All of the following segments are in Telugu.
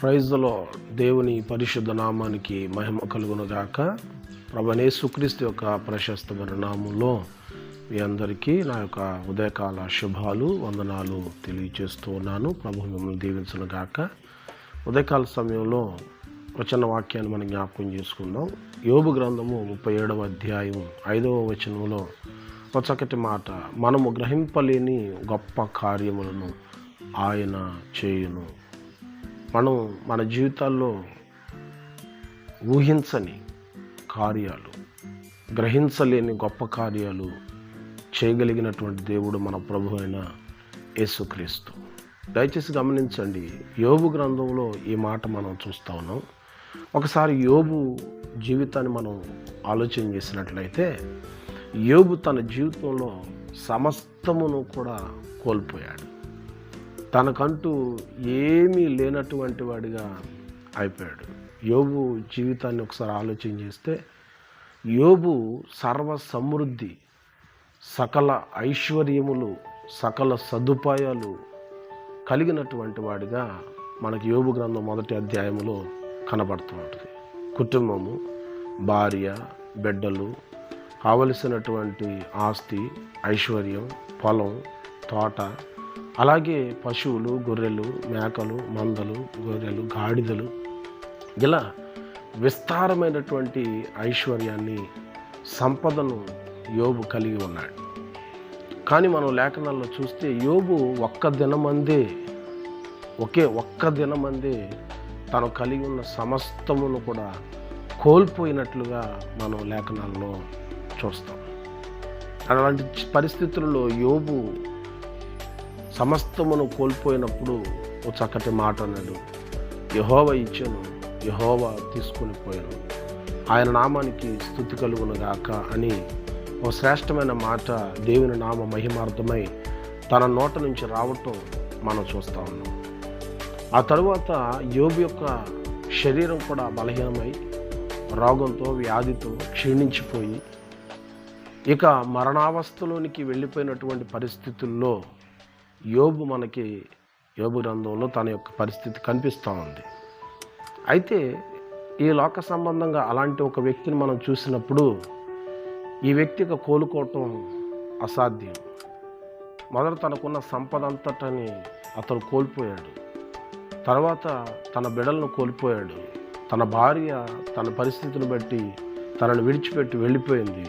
ప్రైజ్లో దేవుని పరిశుద్ధ నామానికి మహిమ కలుగునుగాక. ప్రభనేసుక్రీస్తు యొక్క ప్రశస్తమైన నామంలో మీ అందరికీ నా యొక్క ఉదయకాల శుభాలు వందనాలు తెలియజేస్తూ ఉన్నాను. ప్రభు మిమ్మల్ని దీవించను గాక ఉదయకాల సమయంలో వచన వాక్యాన్ని మనం జ్ఞాపకం చేసుకుందాం. యోబు గ్రంథము ముప్పై ఏడవ అధ్యాయం ఐదవ వచనంలో ఒక చక్కటి మాట మనము గ్రహింపలేని గొప్ప కార్యములను ఆయన చేయును. మనం మన జీవితాల్లో ఊహించని కార్యాలు గ్రహించలేని గొప్ప కార్యాలు చేయగలిగినటువంటి దేవుడు మన ప్రభు అయిన యేసుక్రీస్తు. దయచేసి గమనించండి యోబు గ్రంథంలో ఈ మాట మనం చూస్తూ ఉన్నాం. ఒకసారి యోబు జీవితాన్ని మనం ఆలోచన చేసినట్లయితే యోబు తన జీవితంలో సమస్తమును కూడా కోల్పోయాడు. తనకంటూ ఏమీ లేనటువంటి వాడిగా అయిపోయాడు. యోబు జీవితాన్ని ఒకసారి ఆలోచన చేస్తే యోబు సర్వ సమృద్ధి సకల ఐశ్వర్యములు సకల సదుపాయాలు కలిగినటువంటి వాడిగా మనకి యోబు గ్రంథం మొదటి అధ్యాయంలో కనబడుతూ ఉంటుంది. కుటుంబము భార్య బిడ్డలు కావలసినటువంటి ఆస్తి ఐశ్వర్యం పొలం తోట అలాగే పశువులు గొర్రెలు మేకలు మందలు గొర్రెలు గాడిదలు ఇలా విస్తారమైనటువంటి ఐశ్వర్యాన్ని సంపదను యోబు కలిగి ఉన్నాడు. కానీ మనం లేఖనాల్లో చూస్తే యోబు ఒక్క దినమందే ఒకే ఒక్క దినమందే తను కలిగి ఉన్న సమస్తమును కూడా కోల్పోయినట్లుగా మనం లేఖనాల్లో చూస్తాం. అలాంటి పరిస్థితుల్లో యోబు సమస్తమును కోల్పోయినప్పుడు ఓ చక్కటి మాట అన్నాడు. యహోవ ఇచ్చాను యహోవ తీసుకొని పోయాను. ఆయన నామానికి స్థుతి కలుగును గాక అని ఓ శ్రేష్టమైన మాట దేవుని నామ మహిమార్థమై తన నోట నుంచి రావటం మనం చూస్తూ ఉన్నాం. ఆ తరువాత యోబు యొక్క శరీరం కూడా బలహీనమై రోగంతో వ్యాధితో క్షీణించిపోయి ఇక మరణావస్థలోనికి వెళ్ళిపోయినటువంటి పరిస్థితుల్లో యోబు మనకి యోబు గ్రంథంలో తన యొక్క పరిస్థితి కనిపిస్తూ ఉంది. అయితే ఈ లోక సంబంధంగా అలాంటి ఒక వ్యక్తిని మనం చూసినప్పుడు ఈ వ్యక్తికి కోలుకోవటం అసాధ్యం. మొదట తనకున్న సంపద అంతటని అతను కోల్పోయాడు. తర్వాత తన బిడలను కోల్పోయాడు. తన భార్య తన పరిస్థితిని బట్టి తనను విడిచిపెట్టి వెళ్ళిపోయింది.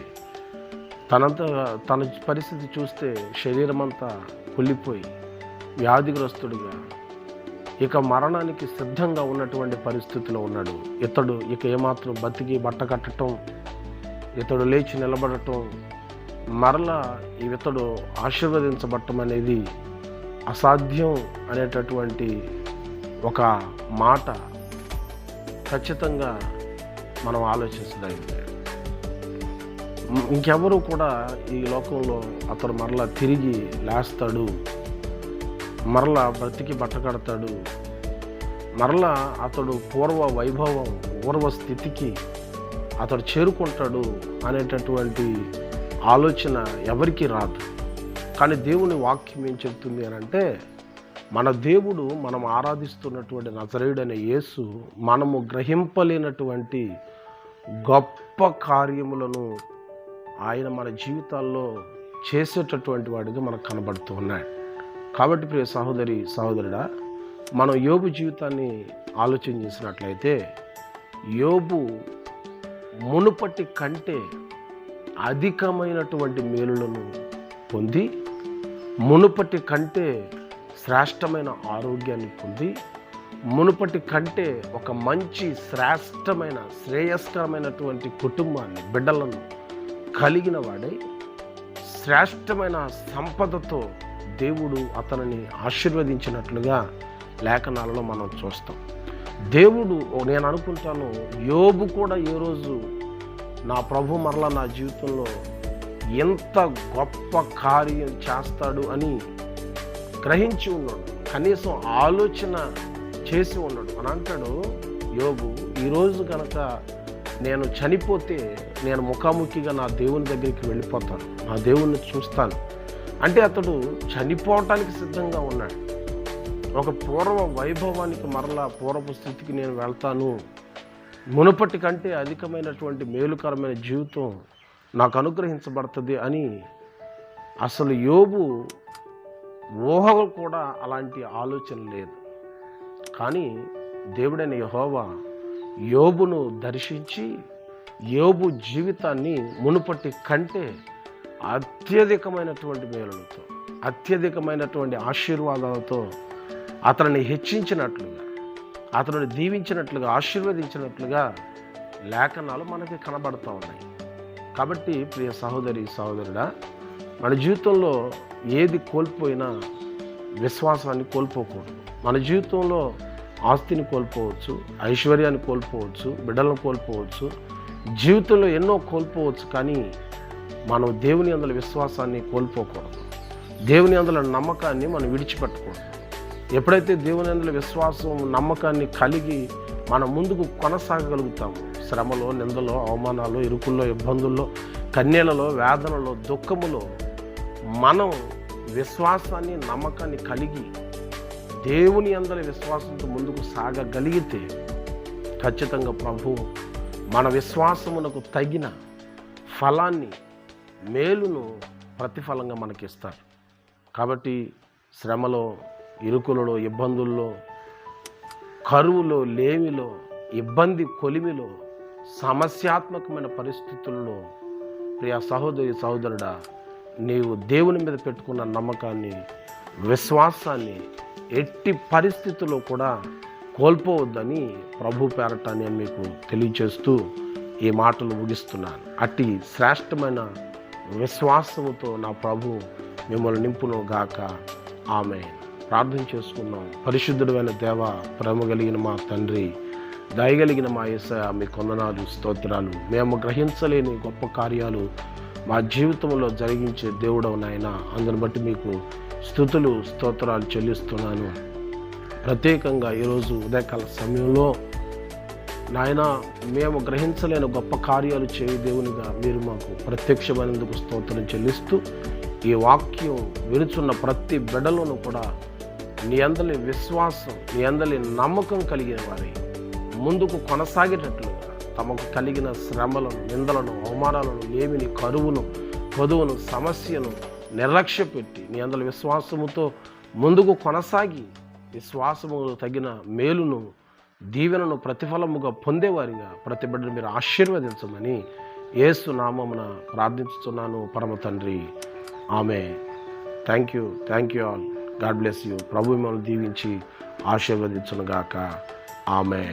తనంత తన పరిస్థితి చూస్తే శరీరం అంతా కుళ్ళిపోయి వ్యాధిగ్రస్తుడిగా ఇక మరణానికి సిద్ధంగా ఉన్నటువంటి పరిస్థితిలో ఉన్నాడు. ఇతడు ఇక ఏమాత్రం బతికి బట్ట కట్టడం ఇతడు లేచి నిలబడటం మరలా ఈ ఇతడు ఆశీర్వదించబడటం అనేది అసాధ్యం అనేటటువంటి ఒక మాట ఖచ్చితంగా మనం ఆలోచించదగింది ఇంకెవరు కూడా ఈ లోకంలో అతడు మరలా తిరిగి లేస్తాడు. మరలా బ్రతికి బట్టకడతాడు మరలా అతడు పూర్వ వైభవం పూర్వ స్థితికి అతడు చేరుకుంటాడు అనేటటువంటి ఆలోచన ఎవరికీ రాదు. కానీ దేవుని వాక్యం ఏం చెప్తుంది అని అంటే మన దేవుడు మనం ఆరాధిస్తున్నటువంటి నజరేయుడైన యేసు మనము గ్రహింపలేనటువంటి గొప్ప కార్యములను ఆయన మన జీవితాల్లో చేసేటటువంటి వాడిగా మనకు కనబడుతూ ఉన్నాడు. కాబట్టి ప్రియ సహోదరి సహోదరుడా మనం యోబు జీవితాన్ని ఆలోచన చేసినట్లయితే యోబు మునుపటి కంటే అధికమైనటువంటి మేలులను పొంది మునుపటి కంటే శ్రేష్టమైన ఆరోగ్యాన్ని పొంది మునుపటి కంటే ఒక మంచి శ్రేష్టమైన శ్రేయస్కరమైనటువంటి కుటుంబాన్ని బిడ్డలను కలిగిన వాడై శ్రేష్టమైన సంపదతో దేవుడు అతనిని ఆశీర్వదించినట్లుగా లేఖనాలలో మనం చూస్తాం. దేవుడు నేను అనుకుంటాను యోబు కూడా ఏ రోజు నా ప్రభు మరలా నా జీవితంలో ఎంత గొప్ప కార్యం చేస్తాడు అని గ్రహించి ఉన్నాడు. కనీసం ఆలోచన చేసి ఉన్నాడు. అని అంటాడు యోగు ఈరోజు కనుక నేను చనిపోతే నేను ముఖాముఖిగా నా దేవుని దగ్గరికి వెళ్ళిపోతాను. నా దేవుణ్ణి చూస్తాను. అంటే అతడు చనిపోవటానికి సిద్ధంగా ఉన్నాడు. ఒక పూర్వ వైభవానికి మరలా పూర్వపు స్థితికి నేను వెళ్తాను. మునుపటి కంటే అధికమైనటువంటి మేలుకరమైన జీవితం నాకు అనుగ్రహించబడుతుంది అని అసలు యోబు ఊహలు కూడా అలాంటి ఆలోచన లేదు. కానీ దేవుడైన యహోవా యోబును దర్శించి యోబు జీవితాన్ని మునుపటి కంటే అత్యధికమైనటువంటి మేలులతో అత్యధికమైనటువంటి ఆశీర్వాదాలతో అతనిని హెచ్చించినట్లుగా అతనిని దీవించినట్లుగా ఆశీర్వదించినట్లుగా లేఖనాలు మనకి కనబడుతూ ఉన్నాయి. కాబట్టి ప్రియ సహోదరి సహోదరుడా మన జీవితంలో ఏది కోల్పోయినా విశ్వాసాన్ని కోల్పోకూడదు. మన జీవితంలో ఆస్తిని కోల్పోవచ్చు ఐశ్వర్యాన్ని కోల్పోవచ్చు బిడ్డలను కోల్పోవచ్చు జీవితంలో ఎన్నో కోల్పోవచ్చు కానీ మనం దేవుని అందుల విశ్వాసాన్ని కోల్పోకూడదు. దేవుని అందుల నమ్మకాన్ని మనం విడిచిపెట్టకూడదు. ఎప్పుడైతే దేవుని అందుల విశ్వాసం నమ్మకాన్ని కలిగి మనం ముందుకు కొనసాగగలుగుతాము శ్రమలో నిందలో అవమానాలు ఇరుకుల్లో ఇబ్బందుల్లో కన్యలలో వేదనలో దుఃఖములో మనం విశ్వాసాన్ని నమ్మకాన్ని కలిగి దేవుని అందరి విశ్వాసంతో ముందుకు సాగగలిగితే ఖచ్చితంగా ప్రభు మన విశ్వాసమునకు తగిన ఫలాన్ని మేలును ప్రతిఫలంగా మనకిస్తారు. కాబట్టి శ్రమలో ఇరుకులలో ఇబ్బందుల్లో కరువులో లేమిలో ఇబ్బంది కొలిమిలో సమస్యాత్మకమైన పరిస్థితుల్లో ప్రియా సహోదరి సహోదరుడా నీవు దేవుని మీద పెట్టుకున్న నమ్మకాన్ని విశ్వాసాన్ని ఎట్టి పరిస్థితుల్లో కూడా కోల్పోవద్దని ప్రభు పేరట నేను మీకు తెలియచేస్తూ ఈ మాటలు ముగిస్తున్నాను. అట్టి శ్రేష్టమైన విశ్వాసముతో నా ప్రభు మిమ్మల్ని నింపును గాక. ఆమె ప్రార్థన చేసుకున్నాం. పరిశుద్ధుడైన దేవ ప్రేమ కలిగిన మా తండ్రి దయగలిగిన మా యేస మీ కొందనాలు స్తోత్రాలు. మేము గ్రహించలేని గొప్ప కార్యాలు మా జీవితంలో జరిగించే దేవుడవు నాయన. అందుని బట్టి మీకు స్థుతులు స్తోత్రాలు చెల్లిస్తున్నాను. ప్రత్యేకంగా ఈరోజు ఉదయకాల సమయంలో నాయన మేము గ్రహించలేని గొప్ప కార్యాలు చేయ దేవునిగా మీరు మాకు ప్రత్యక్షమైనందుకు స్తోత్రం చెల్లిస్తూ ఈ వాక్యం వినుచున్న ప్రతి బిడలను కూడా నీ అందరి విశ్వాసం నీ అందరి నమ్మకం కలిగిన వారి. ముందుకు కొనసాగేటట్లుగా తమకు కలిగిన శ్రమలను నిందలను అవమానాలను ఏమిని కరువును పొదువును సమస్యను నిర్లక్ష్య పెట్టి నీ అందరి విశ్వాసముతో ముందుకు కొనసాగి విశ్వాసము తగిన మేలును దీవెనను ప్రతిఫలముగా పొందేవారిగా ప్రతి బిడ్డను మీరు ఆశీర్వదించమని ఏసు నామమున ప్రార్థించుతున్నాను పరమ తండ్రి ఆమె thank you thank you all God bless you ప్రభు మిమ్మల్ని దీవించి ఆశీర్వదించునుగాక. ఆమె